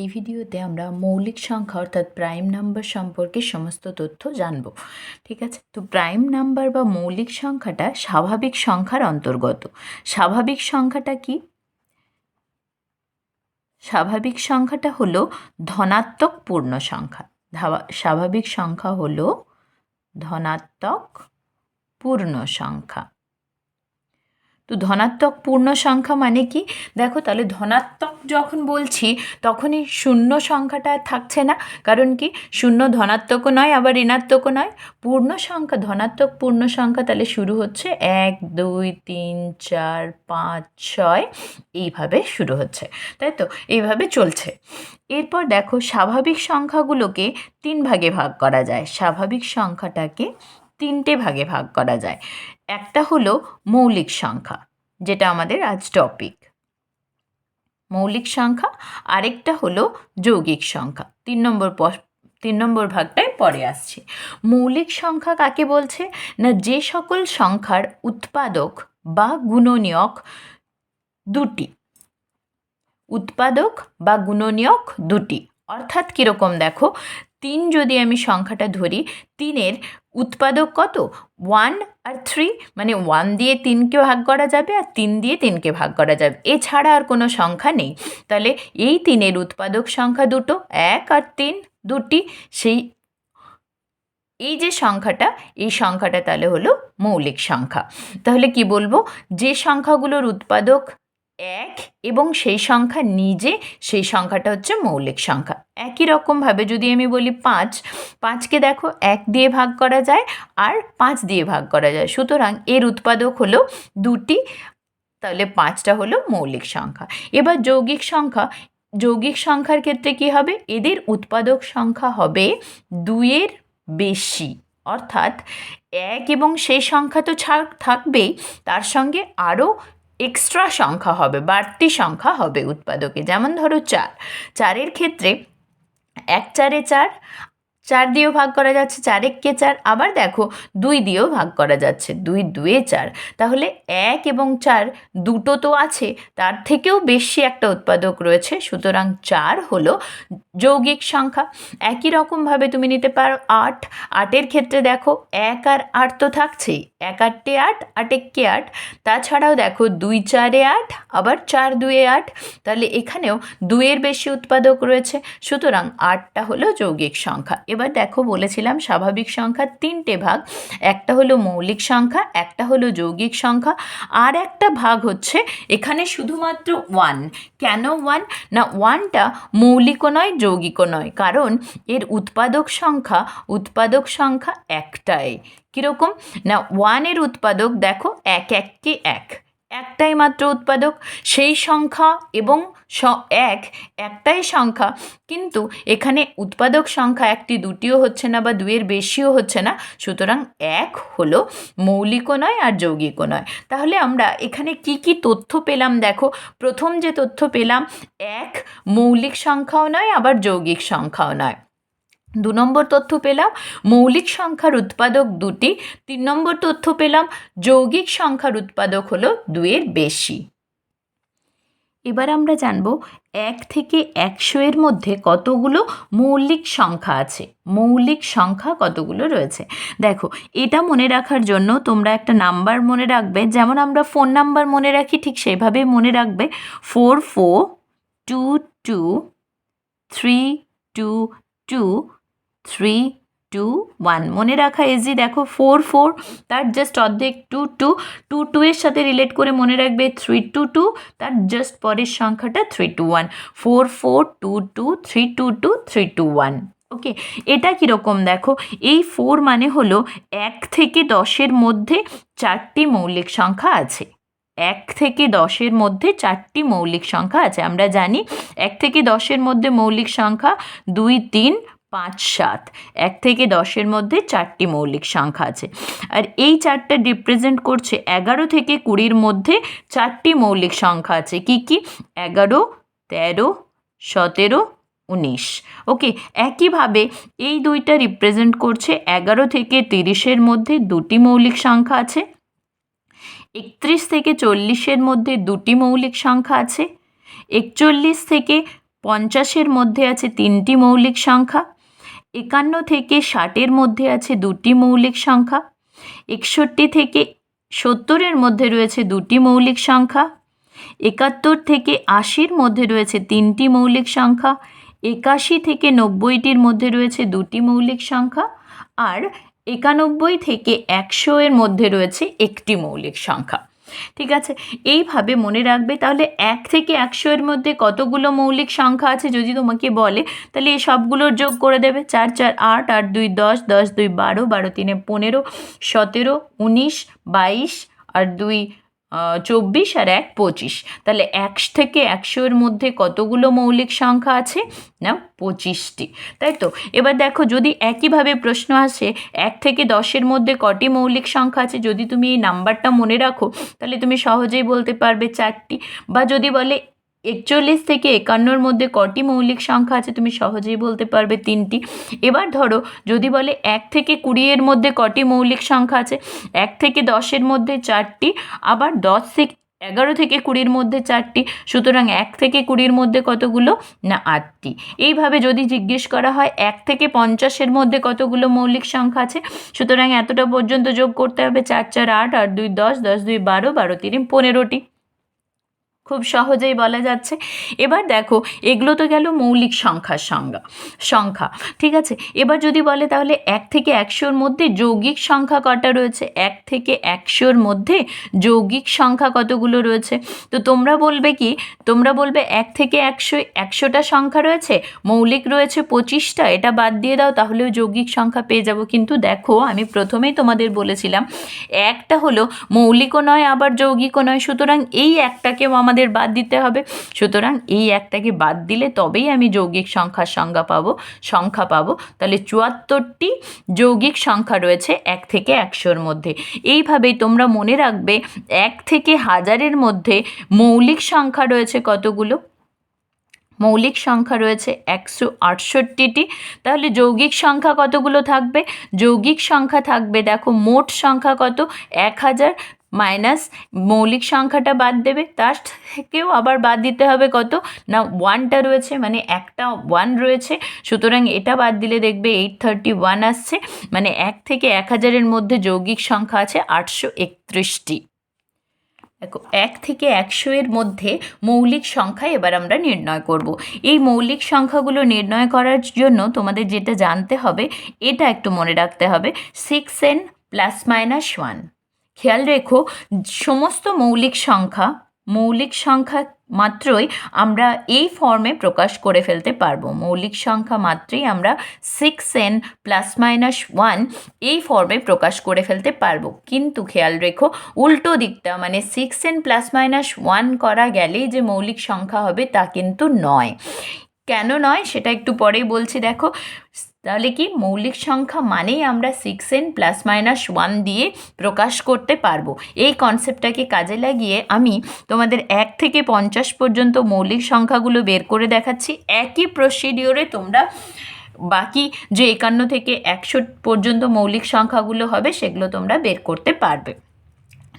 এই ভিডিওতে আমরা মৌলিক সংখ্যা অর্থাৎ প্রাইম নাম্বার সম্পর্কে সমস্ত তথ্য জানব, ঠিক আছে? তো প্রাইম নাম্বার বা মৌলিক সংখ্যাটা স্বাভাবিক সংখ্যার অন্তর্গত। স্বাভাবিক সংখ্যাটা কি? স্বাভাবিক সংখ্যাটা হলো ধনাত্মক পূর্ণ সংখ্যা। স্বাভাবিক সংখ্যা হলো ধনাত্মক পূর্ণ সংখ্যা। তো ধনাত্মক পূর্ণ সংখ্যা মানে কি? দেখো তাহলে ধনাত্মক যখন বলছি, তখনই শূন্য সংখ্যাটা থাকছে না। কারণ কি? শূন্য ধনাত্মকও নয়, আবার ঋণাত্মকও নয়। পূর্ণ সংখ্যা, ধনাত্মক পূর্ণ সংখ্যা তাহলে শুরু হচ্ছে এক, দুই, তিন, চার, পাঁচ, ছয়। এইভাবে শুরু হচ্ছে, তাই তো? এইভাবে চলছে। এরপর দেখো স্বাভাবিক সংখ্যাগুলোকে তিন ভাগে ভাগ করা যায়। স্বাভাবিক সংখ্যাটাকে তিনটে ভাগে ভাগ করা যায়। একটা হলো মৌলিক সংখ্যা, যেটা আমাদের আজ টপিক মৌলিক সংখ্যা, আরেকটা হলো যৌগিক সংখ্যা। তিন নম্বর তিন নম্বর ভাগটায় পরে আসছে। মৌলিক সংখ্যা কাকে বলছে? না, যে সকল সংখ্যার উৎপাদক বা গুণনীয়ক দুটি। উৎপাদক বা গুণনীয়ক দুটি। অর্থাৎ কীরকম দেখো? তিন যদি আমি সংখ্যাটা ধরি, তিনের উৎপাদক কত? ওয়ান আর থ্রি মানে ওয়ান দিয়ে তিনকে ভাগ করা যাবে আর তিন দিয়ে তিনকে ভাগ করা যাবে। এছাড়া আর কোনো সংখ্যা নেই। তাহলে এই তিনের উৎপাদক সংখ্যা দুটো, এক আর তিন দুটি, সেই এই যে সংখ্যাটা, এই সংখ্যাটা তাহলে হলো মৌলিক সংখ্যা। তাহলে কি বলব? যে সংখ্যাগুলোর উৎপাদক এক এবং সেই সংখ্যা নিজে, সেই সংখ্যাটা হচ্ছে মৌলিক সংখ্যা। একই রকমভাবে যদি আমি বলি পাঁচ, পাঁচকে দেখো এক দিয়ে ভাগ করা যায় আর পাঁচ দিয়ে ভাগ করা যায়। সুতরাং এর উৎপাদক হলো দুটি, তাহলে পাঁচটা হলো মৌলিক সংখ্যা। এবার যৌগিক সংখ্যা, যৌগিক সংখ্যার ক্ষেত্রে কি হবে? এদের উৎপাদক সংখ্যা হবে দুইয়ের বেশি। অর্থাৎ এক এবং সেই সংখ্যা তো থাকবেই, তার সঙ্গে আরও এক্সট্রা সংখ্যা হবে, বাড়তি সংখ্যা হবে উৎপাদকে। যেমন ধরো চার। চারের ক্ষেত্রে এক চারে চার চার দিয়েও ভাগ করা যাচ্ছে, চার এককে চার। আবার দেখো, দুই দিয়েও ভাগ করা যাচ্ছে, দুই, দুয়ে চার। তাহলে এক এবং চার দুটো তো আছে, তার থেকেও বেশি একটা উৎপাদক রয়েছে। সুতরাং চার হলো যৌগিক সংখ্যা। একই রকমভাবে তুমি নিতে পারো আট। আটের ক্ষেত্রে দেখো, এক আর আট তো থাকছেই। এক আটটে আট আট এককে আট। তাছাড়াও দেখো, দুই চারে আট, আবার চার দুয়ে আট। তাহলে এখানেও দুইয়ের বেশি উৎপাদক রয়েছে। সুতরাং আটটা হলো যৌগিক সংখ্যা। এবার দেখো বলেছিলাম স্বাভাবিক সংখ্যার তিনটে ভাগ। একটা হলো মৌলিক সংখ্যা, একটা হলো যৌগিক সংখ্যা, আর একটা ভাগ হচ্ছে এখানে শুধুমাত্র ওয়ান কেন ওয়ান না ওয়ানটা মৌলিকও নয়, যৌগিকও নয়। কারণ এর উৎপাদক সংখ্যা উৎপাদক সংখ্যা একটাই। কীরকম? না ওয়ানের উৎপাদক দেখো এক এককে এক। একটাই মাত্র উৎপাদক, সেই সংখ্যা এবং এক, একটাই সংখ্যা। কিন্তু এখানে উৎপাদক সংখ্যা একটি, দুটিও হচ্ছে না বা দুয়ের বেশিও হচ্ছে না। সুতরাং এক হলো মৌলিকও নয় আর যৌগিকও নয়। তাহলে আমরা এখানে কি কি তথ্য পেলাম দেখো। প্রথম যে তথ্য পেলাম, এক মৌলিক সংখ্যাও নয়, আবার যৌগিক সংখ্যাও নয়। দু নম্বর তথ্য পেলাম, মৌলিক সংখ্যার উৎপাদক দুটি। তিন নম্বর তথ্য পেলাম, যৌগিক সংখ্যার উৎপাদক হলো দুয়ের বেশি। এবার আমরা জানব এক থেকে একশো এর মধ্যে কতগুলো মৌলিক সংখ্যা আছে? মৌলিক সংখ্যা কতগুলো রয়েছে? দেখো, এটা মনে রাখার জন্য তোমরা একটা নাম্বার মনে রাখবে, যেমন আমরা ফোন নাম্বার মনে রাখি, ঠিক সেভাবে মনে রাখবে। Four four two two three two two three two one মনে রাখা ইজি দেখো ফোর ফোর তার জাস্ট অর্ধেক টু টু টু টু এর সাথে রিলেট করে মনে রাখবে থ্রি টু টু তার জাস্ট পরের সংখ্যাটা three two one four four two two three two two three two one okay এটা কীরকম দেখো? এই ফোর মানে হলো এক থেকে দশের মধ্যে চারটি মৌলিক সংখ্যা আছে। এক থেকে দশের মধ্যে চারটি মৌলিক সংখ্যা আছে। আমরা জানি, এক থেকে দশের মধ্যে মৌলিক সংখ্যা দুই, তিন পাঁচ সাত। এক থেকে দশের মধ্যে চারটি মৌলিক সংখ্যা আছে। আর এই চারটা রিপ্রেজেন্ট করছে এগারো থেকে কুড়ির মধ্যে চারটি মৌলিক সংখ্যা আছে। কি কি? এগারো, তেরো, সতেরো, উনিশ। ওকে, একইভাবে এই দুইটা রিপ্রেজেন্ট করছে এগারো থেকে তিরিশের মধ্যে দুটি মৌলিক সংখ্যা আছে। একত্রিশ থেকে চল্লিশের মধ্যে দুটি মৌলিক সংখ্যা আছে। একচল্লিশ থেকে পঞ্চাশের মধ্যে আছে তিনটি মৌলিক সংখ্যা। একান্ন থেকে ষাটের মধ্যে আছে দুটি মৌলিক সংখ্যা, একষট্টি থেকে সত্তরের মধ্যে রয়েছে দুটি মৌলিক সংখ্যা, একাত্তর থেকে আশির মধ্যে রয়েছে তিনটি মৌলিক সংখ্যা, একাশি থেকে নব্বইটির মধ্যে রয়েছে দুটি মৌলিক সংখ্যা, আর একানব্বই থেকে একশো এর মধ্যে রয়েছে একটি মৌলিক সংখ্যা। ঠিক আছে? এইভাবে মনে রাখবে। তাহলে এক থেকে একশো এর মধ্যে কতগুলো মৌলিক সংখ্যা আছে যদি তোমাকে বলে? তাহলে এই সবগুলোর যোগ করে দেবে। চার চার, আট আট, দুই, দশ দশ, দুই, বারো বারো, তিনে পনেরো, সতেরো, উনিশ, বাইশ, আর দুই চব্বিশ আর এক পঁচিশ। তাহলে এক থেকে একশোর মধ্যে কতগুলো মৌলিক সংখ্যা আছে? না, পঁচিশটি। তাই তো? এবার দেখো, যদি একইভাবে প্রশ্ন আসে, এক থেকে দশের মধ্যে কটি মৌলিক সংখ্যা আছে? যদি তুমি এই নাম্বারটা মনে রাখো, তাহলে তুমি সহজেই বলতে পারবে চারটি। বা যদি বলে একচল্লিশ থেকে একান্নর মধ্যে কটি মৌলিক সংখ্যা আছে তুমি সহজেই বলতে পারবে তিনটি। এবার ধরো, যদি বলে এক থেকে কুড়িয়ের মধ্যে কটি মৌলিক সংখ্যা আছে, এক থেকে দশের মধ্যে চারটি, আবার দশ থেকে এগারো থেকে কুড়ির মধ্যে চারটি, সুতরাং এক থেকে কুড়ির মধ্যে কতগুলো? না, আটটি। এইভাবে যদি জিজ্ঞেস করা হয়, এক থেকে পঞ্চাশের মধ্যে কতগুলো মৌলিক সংখ্যা আছে? সুতরাং এতটা পর্যন্ত যোগ করতে হবে, চার চার আট আট দুই দশ দশ দুই বারো বারো তিন পনেরোটি। খুব সহজেই বলা যাচ্ছে। এবার দেখো, এগুলো তো গেল মৌলিক সংখ্যার সংজ্ঞা, সংখ্যা, ঠিক আছে? এবার যদি বলে তাহলে এক থেকে একশোর মধ্যে যৌগিক সংখ্যা কটা রয়েছে? এক থেকে একশোর মধ্যে যৌগিক সংখ্যা কতগুলো রয়েছে? তো তোমরা বলবে কি? তোমরা বলবে এক থেকে একশো, একশোটা সংখ্যা রয়েছে, মৌলিক রয়েছে পঁচিশটা, এটা বাদ দিয়ে দাও, তাহলেও যৌগিক সংখ্যা পেয়ে যাব। কিন্তু দেখো, আমি প্রথমেই তোমাদের বলেছিলাম, একটা হলো মৌলিকও নয়, আবার যৌগিকও নয়, সুতরাং এই একটাকেও আমাদের বাদ দিতে হবে। সুতরাং এই একটাকে বাদ দিলে তবেই আমি যৌগিক সংখ্যার সংজ্ঞা পাবো, সংখ্যা পাবো। তাহলে চুয়াত্তরটি যৌগিক সংখ্যা রয়েছে এক থেকে একশোর মধ্যে। এইভাবেই তোমরা মনে রাখবে, এক থেকে হাজারের মধ্যে মৌলিক সংখ্যা রয়েছে কতগুলো? মৌলিক সংখ্যা রয়েছে একশো আটষট্টিটি। তাহলে যৌগিক সংখ্যা কতগুলো থাকবে? যৌগিক সংখ্যা থাকবে, দেখো মোট সংখ্যা কত? এক হাজার। মাইনাস মৌলিক সংখ্যাটা বাদ দেবে। তার থেকেও আবার বাদ দিতে হবে কত? না ওয়ানটা রয়েছে মানে একটা ওয়ান রয়েছে। সুতরাং এটা বাদ দিলে দেখবে এইট থার্টি ওয়ান আসছে। মানে এক থেকে এক হাজারের মধ্যে যৌগিক সংখ্যা আছে আটশো একত্রিশটি। দেখো, এক থেকে একশো এর মধ্যে মৌলিক সংখ্যা এবার আমরা নির্ণয় করব। এই মৌলিক সংখ্যাগুলো নির্ণয় করার জন্য তোমাদের যেটা জানতে হবে, এটা একটু মনে রাখতে হবে। Six N plus minus one খেয়াল রেখো, সমস্ত মৌলিক সংখ্যা মৌলিক সংখ্যা মাত্রই আমরা এই ফর্মে প্রকাশ করে ফেলতে পারব। মৌলিক সংখ্যা মাত্রই আমরা six N plus minus one এই ফর্মে প্রকাশ করে ফেলতে পারব। কিন্তু খেয়াল রেখো, উল্টো দিকটা মানে six N plus minus one করা গেলেই যে মৌলিক সংখ্যা হবে তা কিন্তু নয়। কেন নয় সেটা একটু পরেই বলছি। দেখো তাহলে কি মৌলিক সংখ্যা মানেই আমরা six N plus minus one দিয়ে প্রকাশ করতে পারব। এই কনসেপ্টটাকে কাজে লাগিয়ে আমি তোমাদের এক থেকে পঞ্চাশ পর্যন্ত মৌলিক সংখ্যাগুলো বের করে দেখাচ্ছি। একই প্রসিডিওরে তোমরা বাকি যে একান্ন থেকে একশো পর্যন্ত মৌলিক সংখ্যাগুলো হবে সেগুলো তোমরা বের করতে পারবে।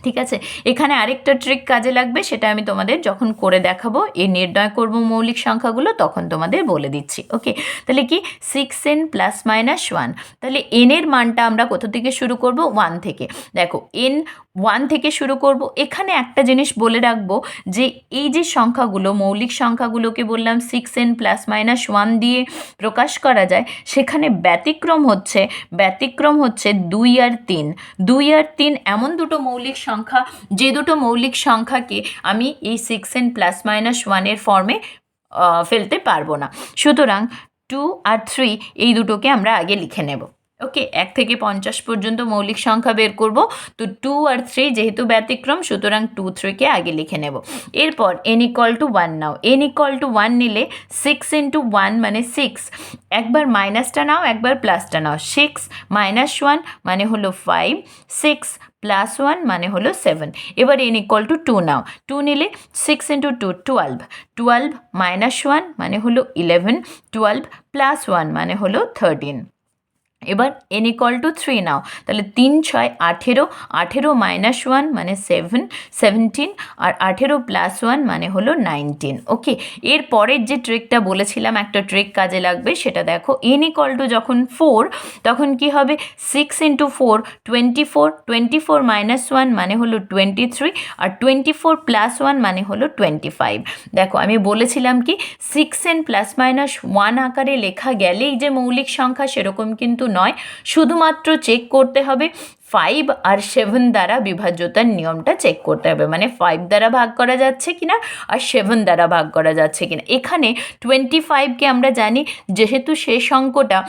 ঠিক আছে? এখানে আরেকটা ট্রিক কাজে লাগবে, সেটা আমি তোমাদের যখন করে দেখাবো, এ নির্ণয় করব মৌলিক সংখ্যাগুলো, তখন তোমাদের বলে দিচ্ছি ওকে তাহলে কি? Six N plus minus one তাহলে এনের মানটা আমরা কোথা থেকে শুরু করব? ওয়ান থেকে। দেখো এন ওয়ান থেকে শুরু করব। এখানে একটা জিনিস বলে রাখব যে, এই যে সংখ্যাগুলো, মৌলিক সংখ্যাগুলোকে বললাম six N plus minus one দিয়ে প্রকাশ করা যায়, সেখানে ব্যতিক্রম হচ্ছে ব্যতিক্রম হচ্ছে দুই আর তিন। দুই আর তিন এমন দুটো মৌলিক সংখ্যা, যে দুটো মৌলিক সংখ্যাকে আমি এই সিক্স এন প্লাস মাইনাস ওয়ানের ফর্মে ফেলতে পারব না। সুতরাং টু আর থ্রি এই দুটোকে আমরা আগে লিখে নেব। ওকে এক থেকে পঞ্চাশ পর্যন্ত মৌলিক সংখ্যা বের করব। তো টু আর থ্রি যেহেতু ব্যতিক্রম, সুতরাং টু থ্রিকে আগে লিখে নেব। এরপর এন ইকল টু ওয়ান নাও। এন ইকল টু ওয়ান নিলে সিক্স ইন্টু ওয়ান মানে সিক্স একবার মাইনাসটা নাও, একবার প্লাসটা নাও। সিক্স মাইনাস ওয়ান মানে হলো ফাইভ সিক্স প্লাস ওয়ান মানে হলো সেভেন এবার এন ইকল টু টু নাও। টু নিলে six into two twelve twelve minus one মানে হলো ইলেভেন টুয়েলভ প্লাস ওয়ান মানে হলো থার্টিন এবার এন ইকল টু থ্রি নাও। তাহলে তিন, ছয়, আঠেরো আঠেরো মাইনাস ওয়ান মানে সেভেন সেভেন্টিন আর আঠেরো প্লাস ওয়ান মানে হলো নাইনটিন ওকে এর পরের যে ট্রিকটা বলেছিলাম, একটা ট্রিক কাজে লাগবে, সেটা দেখো এন ইকল টু যখন ফোর তখন কি হবে? Six into four twenty four twenty four minus one মানে হলো টোয়েন্টি থ্রি আর টোয়েন্টি ফোর প্লাস ওয়ান মানে হলো টোয়েন্টি ফাইভ দেখো, আমি বলেছিলাম কি six N plus minus one আকারে লেখা গেলেই যে মৌলিক সংখ্যা সেরকম কিন্তু নয়, শুধুমাত্র চেক করতে হবে। ফাইভ আর সেভেন দ্বারা বিভাজ্যতার নিয়মটা চেক করতে হবে। মানে ফাইভ দ্বারা ভাগ করা যাচ্ছে কি না আর সেভেন দ্বারা ভাগ করা যাচ্ছে কি না এখানে টোয়েন্টি ফাইভকে আমরা জানি, যেহেতু শেষ অঙ্কটা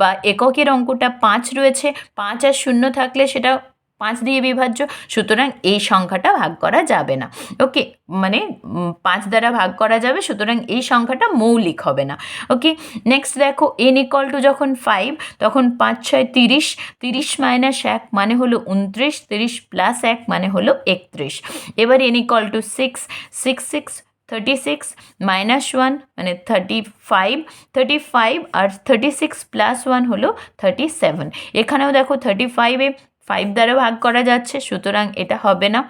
বা এককের অঙ্কটা পাঁচ রয়েছে, পাঁচ আর শূন্য থাকলে সেটা পাঁচ দিয়ে বিভাজ্য, সুতরাং এই সংখ্যাটা ভাগ করা যাবে না। ওকে মানে পাঁচ দ্বারা ভাগ করা যাবে, সুতরাং এই সংখ্যাটা মৌলিক হবে না। ওকে নেক্সট দেখো এন ইকল টু যখন ফাইভ তখন পাঁচ, ছয়, তিরিশ তিরিশ মাইনাস এক মানে হলো উনত্রিশ, তিরিশ প্লাস এক মানে হলো একত্রিশ। এবার N equal two six six six thirty six minus one মানে থার্টি ফাইভ থার্টি ফাইভ আর থার্টি সিক্স প্লাস ওয়ান হলো থার্টি সেভেন এখানেও দেখো থার্টি ফাইভে ফাইভ দ্বারা ভাগ করা যাচ্ছে, সুতরাং এটা হবে না।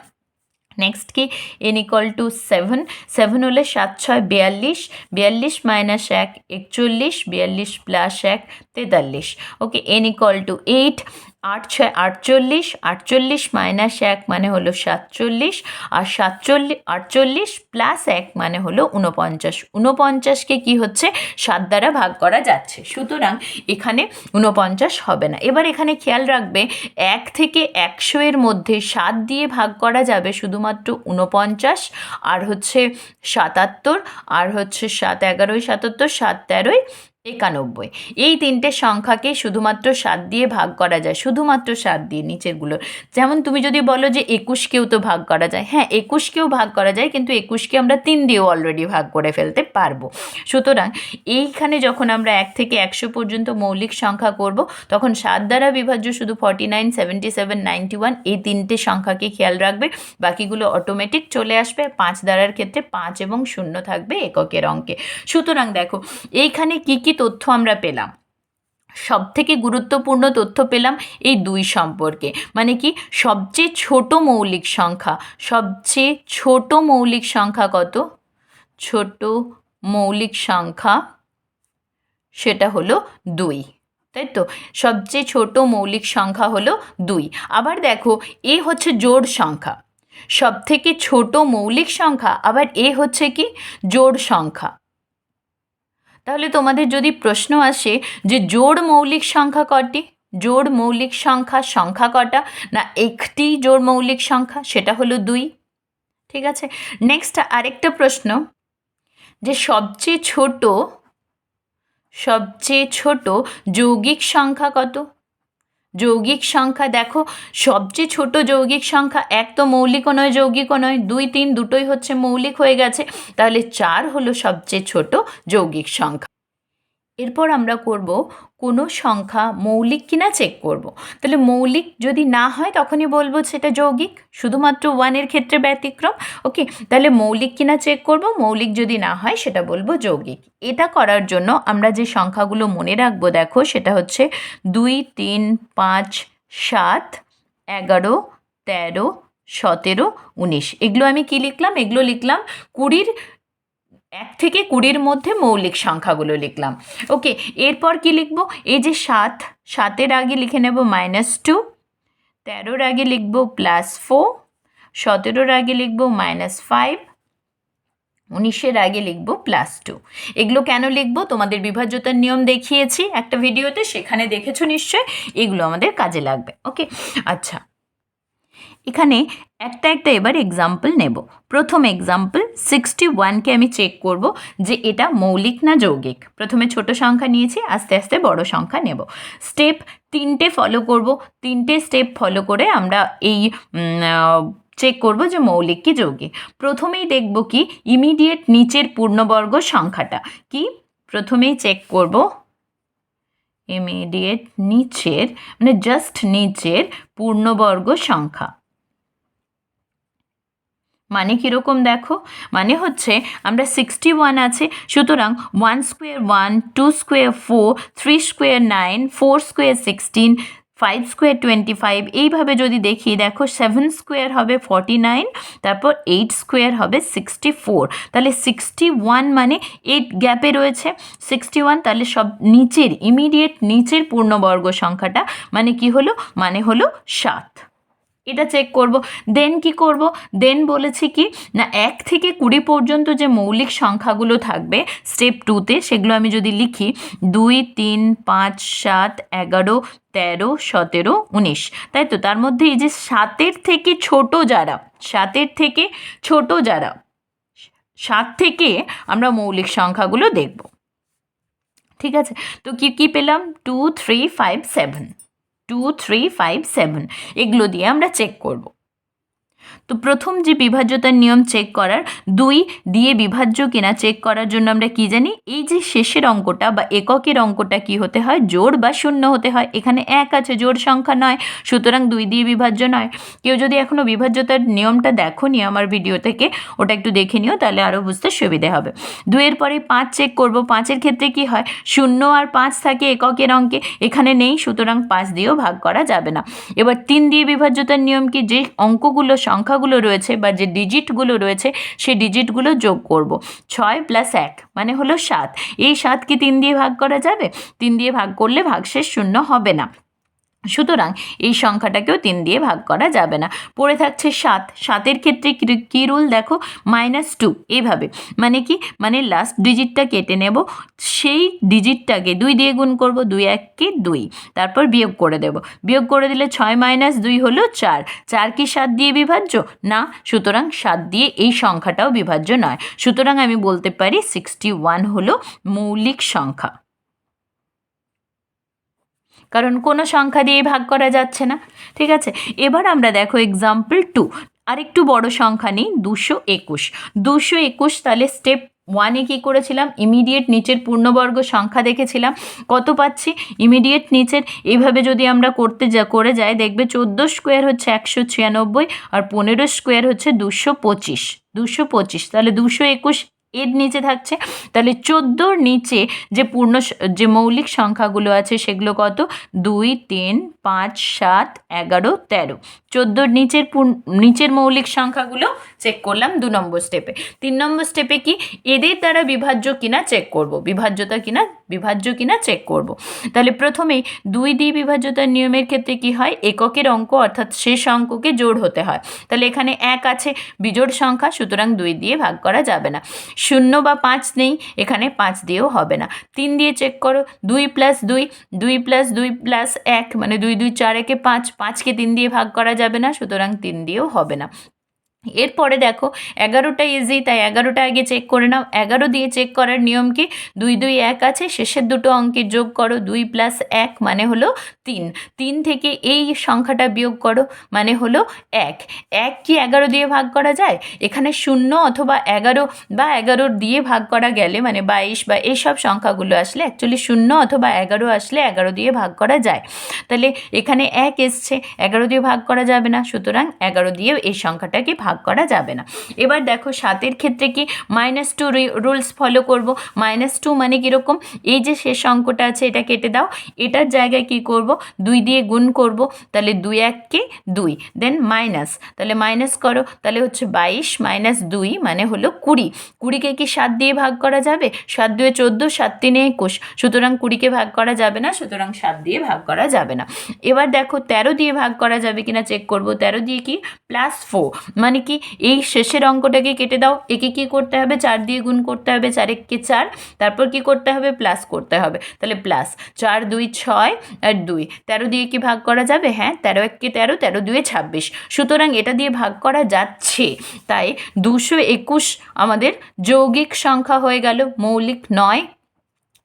নেক্সট কি? N equal two seven seven হলে সাত, ছয়, বিয়াল্লিশ। বিয়াল্লিশ মাইনাস এক, একচল্লিশ। বিয়াল্লিশ প্লাস এক, তেতাল্লিশ। Okay N equal two eight আট ছয় আটচল্লিশ আটচল্লিশ মাইনাস এক মানে হলো সাতচল্লিশ আর সাতচল্লিশ আটচল্লিশ প্লাস এক মানে হলো উনপঞ্চাশ উনপঞ্চাশকে কি হচ্ছে? সাত দ্বারা ভাগ করা যাচ্ছে। সুতরাং এখানে উনপঞ্চাশ হবে না। এবার এখানে খেয়াল রাখবে, এক থেকে একশো এর মধ্যে সাত দিয়ে ভাগ করা যাবে শুধুমাত্র উনপঞ্চাশ আর হচ্ছে সাতাত্তর, আর হচ্ছে সাত এগারোই সাতাত্তর, সাত তেরোই একানব্বই। এই তিনটে সংখ্যাকে শুধুমাত্র সাত দিয়ে ভাগ করা যায়, শুধুমাত্র সাত দিয়ে নিচেরগুলো। যেমন তুমি যদি বলো যে একুশকেও তো ভাগ করা যায় হ্যাঁ একুশকেও ভাগ করা যায়, কিন্তু একুশকে আমরা তিন দিয়েও অলরেডি ভাগ করে ফেলতে পারব। সুতরাং এইখানে যখন আমরা এক থেকে একশো পর্যন্ত মৌলিক সংখ্যা করব, তখন সাত দ্বারা বিভাজ্য শুধু forty nine seventy seven ninety one এই তিনটে সংখ্যাকে খেয়াল রাখবে। বাকিগুলো অটোমেটিক চলে আসবে, পাঁচ দ্বারার ক্ষেত্রে পাঁচ এবং শূন্য থাকবে এককের অঙ্কে। সুতরাং দেখো, এইখানে কি কি তথ্য আমরা পেলাম। সব থেকে গুরুত্বপূর্ণ তথ্য পেলাম এই দুই সম্পর্কে। মানে কি, সবচেয়ে ছোট মৌলিক সংখ্যা, সবচেয়ে ছোট মৌলিক সংখ্যা কত? ছোট মৌলিক সংখ্যা সেটা হলো দুই, তাই তো? সবচেয়ে ছোট মৌলিক সংখ্যা হলো দুই। আবার দেখো, এ হচ্ছে জোড় সংখ্যা। সব থেকে ছোট মৌলিক সংখ্যা, আবার এ হচ্ছে কি? জোড় সংখ্যা। তাহলে তোমাদের যদি প্রশ্ন আসে যে জোড় মৌলিক সংখ্যা কটি? জোড় মৌলিক সংখ্যা সংখ্যা কটা? না একটি জোড় মৌলিক সংখ্যা, সেটা হলো দুই। ঠিক আছে? নেক্সট আরেকটা প্রশ্ন, যে সবচেয়ে ছোট সবচেয়ে ছোট যৌগিক সংখ্যা কত? যৌগিক সংখ্যা, দেখো, সবচেয়ে ছোট যৌগিক সংখ্যা এক তো মৌলিকও নয় যৌগিকও নয়, দুই, তিন দুটোই হচ্ছে মৌলিক হয়ে গেছে। তাহলে চার হলো সবচেয়ে ছোট যৌগিক সংখ্যা। এরপর আমরা করব কোনো সংখ্যা মৌলিক কিনা চেক করব। তাহলে মৌলিক যদি না হয় তখনই বলব সেটা যৌগিক, শুধুমাত্র ওয়ানের ক্ষেত্রে ব্যতিক্রম ওকে তাহলে মৌলিক কিনা চেক করব, মৌলিক যদি না হয় সেটা বলব যৌগিক। এটা করার জন্য আমরা যে সংখ্যাগুলো মনে রাখব, দেখো সেটা হচ্ছে দুই, তিন, পাঁচ, সাত, এগারো, তেরো, সতেরো, উনিশ। এগুলো আমি কি লিখলাম? এগুলো লিখলাম কুড়ির এক থেকে কুড়ির মধ্যে মৌলিক সংখ্যাগুলো লিখলাম। ওকে, এরপর কি লিখব? এই যে সাত, সাতের আগে লিখে নেব মাইনাস টু, তেরোর আগে লিখব প্লাস ফোর, সতেরোর আগে লিখব মাইনাস ফাইভ, উনিশের আগে লিখব প্লাস টু। এগুলো কেন লিখব? তোমাদের বিভাজ্যতার নিয়ম দেখিয়েছি একটা ভিডিওতে, সেখানে দেখেছ নিশ্চয় এগুলো আমাদের কাজে লাগবে। ওকে আচ্ছা এখানে একটা একটা এবার এক্সাম্পল নেব। প্রথম এক্সাম্পল সিক্সটি ওয়ানকে আমি চেক করব যে এটা মৌলিক না যৌগিক? প্রথমে ছোট সংখ্যা নিয়েছি, আস্তে আস্তে বড় সংখ্যা নেব। স্টেপ তিনটে ফলো করব। তিনটে স্টেপ ফলো করে আমরা এই চেক করব যে মৌলিক কি যৌগিক? প্রথমেই দেখব কি ইমিডিয়েট নিচের পূর্ণবর্গ সংখ্যাটা। কি? প্রথমেই চেক করব ইমিডিয়েট নিচের মানে জাস্ট নিচের পূর্ণবর্গ সংখ্যা। মানে কীরকম দেখো? মানে হচ্ছে আমরা সিক্সটি ওয়ান আছে, সুতরাং one square one two square four three square nine four square sixteen five square twenty five এইভাবে যদি দেখি, দেখো সেভেন স্কোয়ার হবে ফর্টি নাইন তারপর এইট স্কোয়ার হবে সিক্সটি ফোর তাহলে সিক্সটি ওয়ান মানে এইট গ্যাপে রয়েছে। সিক্সটি ওয়ান তাহলে সব নিচের ইমিডিয়েট নিচের পূর্ণবর্গ সংখ্যাটা মানে কি হলো? মানে হলো সাত। এটা চেক করব। দেন কি করব? দেন বলেছি কি, না, এক থেকে কুড়ি পর্যন্ত যে মৌলিক সংখ্যাগুলো থাকবে স্টেপ টুতে সেগুলো আমি যদি লিখি, দুই, তিন, পাঁচ, সাত, এগারো, তেরো, সতেরো, উনিশ। তাই তো? তার মধ্যে এই যে সাতের থেকে ছোট যারা, সাতের থেকে ছোট যারা, সাত থেকে আমরা মৌলিক সংখ্যাগুলো দেখব। ঠিক আছে? তো কি কি পেলাম? Two three five seven two three five seven এগুলো দিয়ে আমরা চেক করব। তো প্রথম যে বিভাজ্যতার নিয়ম চেক করার, দুই দিয়ে বিভাজ্য কিনা চেক করার জন্য আমরা কি জানি? এই যে শেষের অঙ্কটা বা এককের অঙ্কটা কি হতে হয়? জোর বা শূন্য হতে হয়। এখানে এক আছে জোর সংখ্যা নয়, সুতরাং দুই দিয়ে বিভাজ্য নয়। কেউ যদি এখনও বিভাজ্যতার নিয়মটা দেখো নি আমার ভিডিও থেকে, ওটা একটু দেখে নিও, তাহলে আরও বুঝতে সুবিধে হবে। দুইয়ের পরে পাঁচ চেক করব। পাঁচের ক্ষেত্রে কি হয়? শূন্য আর পাঁচ থাকে এককের অঙ্কে, এখানে নেই, সুতরাং পাঁচ দিয়েও ভাগ করা যাবে না। এবার তিন দিয়ে বিভাজ্যতার নিয়ম কি? যে অঙ্কগুলো সংখ্যাগুলো রয়েছে বা যে ডিজিটগুলো রয়েছে, সেই ডিজিটগুলো যোগ করব। ছয় প্লাস এক মানে হলো সাত। এই সাত কি তিন দিয়ে ভাগ করা যাবে? তিন দিয়ে ভাগ করলে ভাগশেষ শূন্য হবে না। সুতরাং এই সংখ্যাটাকেও তিন দিয়ে ভাগ করা যাবে না। পড়ে থাকছে সাত। সাতের ক্ষেত্রে কি- রুল দেখো? Minus two. এইভাবে মানে কি? মানে লাস্ট ডিজিটটা কেটে নেব। সেই ডিজিটটাকে দুই দিয়ে গুণ করব, দুই এককে দুই। তারপর বিয়োগ করে দেব। বিয়োগ করে দিলে ছয় মাইনাস দুই হলো চার। চার কি সাত দিয়ে বিভাজ্য? না। সুতরাং সাত দিয়ে এই সংখ্যাটাও বিভাজ্য নয়। সুতরাং আমি বলতে পারি সিক্সটি ওয়ান হলো মৌলিক সংখ্যা। কারণ কোনো সংখ্যা দিয়ে ভাগ করা যাচ্ছে না। ঠিক আছে? এবার আমরা দেখো এক্সাম্পল টু আরেকটু বড় সংখ্যা নিই, দুশো একুশ। দুশো একুশ, তাহলে স্টেপ ওয়ানে কী করেছিলাম? ইমিডিয়েট নিচের পূর্ণবর্গ সংখ্যা দেখেছিলাম। কত পাচ্ছি? ইমিডিয়েট নিচের। এইভাবে যদি আমরা করতে যা, করে যাই, দেখবে চোদ্দ স্কোয়ার হচ্ছে একশো ছিয়ানব্বই আর পনেরো স্কোয়ার হচ্ছে দুশো পঁচিশ। দুশো পঁচিশ, তাহলে দুশো একুশ এর নিচে থাকছে। তাহলে চোদ্দোর নিচে যে পূর্ণ যে মৌলিক সংখ্যাগুলো আছে সেগুলো কত? দুই, তিন, পাঁচ, সাত, এগারো, তেরো। চোদ্দোর নিচের নিচের মৌলিক সংখ্যাগুলো চেক করলাম দু নম্বর স্টেপে তিন নম্বর স্টেপে কি? এদের দ্বারা বিভাজ্য কিনা চেক করব। বিভাজ্যতা কিনা, বিভাজ্য কিনা চেক করব। তাহলে প্রথমেই দুই দিয়ে বিভাজ্যতার নিয়মের ক্ষেত্রে কি হয়? এককের অঙ্ক অর্থাৎ শেষ অঙ্ককে জোড় হতে হয়। তাহলে এখানে এক আছে, বিজোড় সংখ্যা, সুতরাং দুই দিয়ে ভাগ করা যাবে না। শূন্য বা পাঁচ নেই, এখানে পাঁচ দিয়েও হবে না। তিন দিয়ে চেক করো, দুই প্লাস দুই দুই প্লাস দুই প্লাস এক মানে দুই দুই, চার, একে পাঁচ, পাঁচকে তিন দিয়ে ভাগ করা যাবে না সুতরাং তিন দিয়েও হবে না। এরপরে দেখো, এগারোটা ইজি তাই এগারোটা আগে চেক করে নাও। এগারো দিয়ে চেক করার নিয়ম কি? দুই দুই, এক আছে, শেষের দুটো অঙ্কের যোগ করো, দুই প্লাস এক মানে হলো তিন। তিন থেকে এই সংখ্যাটা বিয়োগ করো মানে হলো এক। এক কি এগারো দিয়ে ভাগ করা যায়? এখানে শূন্য অথবা এগারো বা এগারোর দিয়ে ভাগ করা গেলে মানে বাইশ বা এইসব সংখ্যাগুলো আসলে অ্যাকচুয়ালি শূন্য অথবা এগারো আসলে এগারো দিয়ে ভাগ করা যায়। তাহলে এখানে এক এসছে, এগারো দিয়ে ভাগ করা যাবে না, সুতরাং এগারো দিয়েও এই সংখ্যাটাকে ভাগ করা যাবে না। এবার দেখো সাতের ক্ষেত্রে কি মাইনাস টু রুলস ফলো করব। মাইনাস টু মানে কীরকম এই যে শেষ অঙ্কটা আছে, এটা কেটে দাও। এটার জায়গায় কি করব? দুই দিয়ে গুণ করব। তাহলে দুই এককে দুই। দেন মাইনাস তাহলে মাইনাস করো। তাহলে হচ্ছে বাইশ মাইনাস দুই মানে হলো কুড়ি। কুড়িকে কি সাত দিয়ে ভাগ করা যাবে? সাত দুয়ে চোদ্দ, সাত তিনে একুশ। সুতরাং কুড়িকে ভাগ করা যাবে না, সুতরাং সাত দিয়ে ভাগ করা যাবে না। এবার দেখো তেরো দিয়ে ভাগ করা যাবে কিনা চেক করব। তেরো দিয়ে কি? প্লাস ফোর মানে কি, এই শেষের অঙ্কটাকে কেটে দাও। একে কি করতে হবে? চার দিয়ে গুণ করতে হবে, চার এককে চার। তারপর কি করতে হবে? প্লাস করতে হবে। তাহলে প্লাস চার, দুই, ছয় আর দুই। তেরো দিয়ে কি ভাগ করা যাবে? হ্যাঁ তেরো এককে তেরো তেরো দুয়ে ছাব্বিশ। সুতরাং এটা দিয়ে ভাগ করা যাচ্ছে। তাই দুশো একুশ আমাদের যৌগিক সংখ্যা হয়ে গেল। মৌলিক নয়।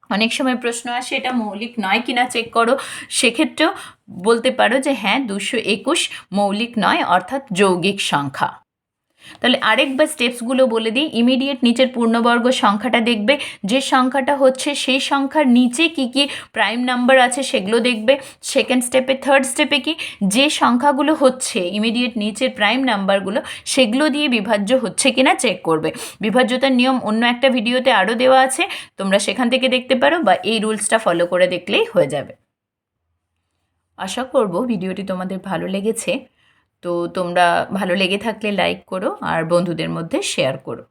অনেক সময় প্রশ্ন আসে, এটা মৌলিক নয় কিনা চেক করো। সেক্ষেত্রেও বলতে পারো যে হ্যাঁ দুশো একুশ মৌলিক নয়, অর্থাৎ যৌগিক সংখ্যা। তাহলে আরেকবার স্টেপসগুলো বলে দিই। ইমিডিয়েট নিচের পূর্ণবর্গ সংখ্যাটা দেখবে। যে সংখ্যাটা হচ্ছে সেই সংখ্যার নিচে কি কি প্রাইম নাম্বার আছে সেগুলো দেখবে। সেকেন্ড স্টেপে থার্ড স্টেপে কি? যে সংখ্যাগুলো হচ্ছে ইমিডিয়েট নিচের প্রাইম নাম্বারগুলো সেগুলো দিয়ে বিভাজ্য হচ্ছে কিনা চেক করবে। বিভাজ্যতার নিয়ম অন্য একটা ভিডিওতে আরও দেওয়া আছে। তোমরা সেখান থেকে দেখতে পারো বা এই রুলসটা ফলো করে দেখলেই হয়ে যাবে। আশা করব ভিডিওটি তোমাদের ভালো লেগেছে। তো তোমরা ভালো লেগে থাকলে লাইক করো আর বন্ধুদের মধ্যে শেয়ার করো।